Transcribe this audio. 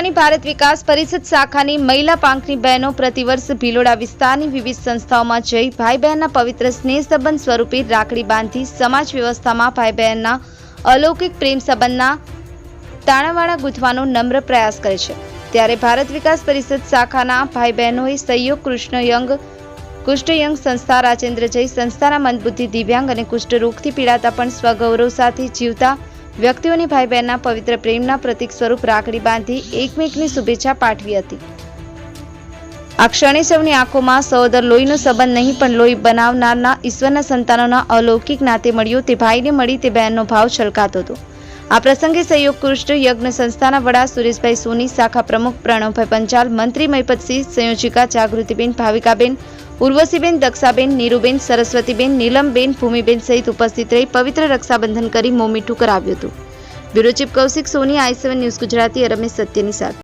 ભિલોડાની ભારત વિકાસ પરિષદ શાખાની મહિલા પાંખની બહેનો પ્રતિવર્ષ ભિલોડા વિસ્તારની વિવિધ સંસ્થાઓમાં જઈ ભાઈ બહેનના પવિત્ર સ્નેહ સંબંધ સ્વરૂપે રાખડી બાંધી સમાજ વ્યવસ્થામાં ભાઈ બહેનના અલૌકિક પ્રેમ સંબંધના તાણાવાળા ગૂંથવાનો નમ્ર પ્રયાસ કરે છે. ત્યારે ભારત વિકાસ પરિષદ શાખાના ભાઈ બહેનોએ સહયોગ કૃષ્ણ યંગ, કુષ્ઠ યંગ સંસ્થા રાજેન્દ્ર જય સંસ્થાના મંદબુદ્ધિ દિવ્યાંગ અને કુષ્ઠ રોગથી પીડાતા પણ સ્વગૌરવ સાથે જીવતા વ્યક્તિઓને ભાઈ બહેનના પવિત્ર પ્રેમના પ્રતીક સ્વરૂપ રાખડી બાંધી એકમેકની શુભેચ્છા પાઠવી હતી. આ ક્ષણે સૌની આંખોમાં સહોદર લોહીનો સંબંધ નહીં, પણ લોહી બનાવનારના ઈશ્વરના સંતાનોના અલૌકિક નાતે મળ્યો, તે ભાઈને મળી તે બહેનનો ભાવ છલકાતો હતો. આ પ્રસંગે સહયોગ કૃષ્ણ યજ્ઞ સંસ્થાના વડા સુરેશભાઈ સોની, શાખા પ્રમુખ પ્રણવભાઈ પંચાલ, મંત્રી મહિપતસિંહ, સંયોજિકા જાગૃતિબેન, ભાવિકાબેન, ઉર્વશીબેન, દક્ષાબેન, નીરુબેન, સરસ્વતીબેન, નીલમબેન, ભૂમિબેન સહિત ઉપસ્થિત રહી પવિત્ર રક્ષાબંધન કરી મોમીઠું કરાવ્યું હતું. Bureau chief Kaushik Soni, I news Gujarati Ramesh સત્યની સાથે.